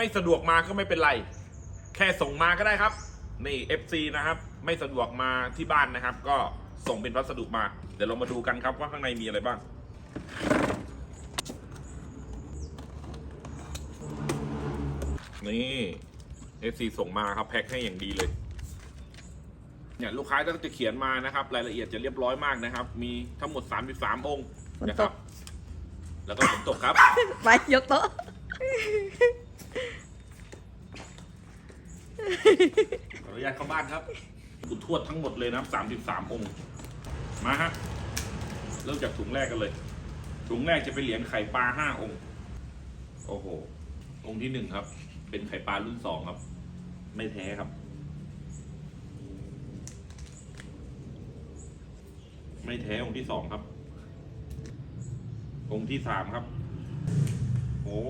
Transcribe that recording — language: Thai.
ไม่สะดวกมาก็ไม่เป็นไร แค่ส่งมาก็ได้ครับ นี่ FC นะครับ ไม่สะดวกมาที่บ้านนะครับ ก็ส่งเป็นพัสดุมา เดี๋ยวเรามาดูกันครับว่าข้างในมีอะไรบ้าง นี่ FC ส่งมาครับแพ็คให้อย่างดีเลยเนี่ยลูกค้าก็จะเขียนมานะครับ รายละเอียดจะเรียบร้อยมากนะครับ มีทั้งหมด 33 องค์ฝนตกนะครับ แล้วก็ฝนตกครับ ไปยกโต๊ะ ขออนุญาตเข้าบ้านครับกุทวดทั้งหมดเลยนะครับสามสิบสามองค์ มาฮะ เริ่มจากถุงแรกกันเลย ถุงแรกจะเป็นเหรียญไข่ปลาห้าองค์ โอ้โห องค์ที่หนึ่งครับ เป็นไข่ปลารุ่นสองครับ ไม่แท้ครับ ไม่แท้องค์ที่สองครับ องค์ที่สามครับ โอ้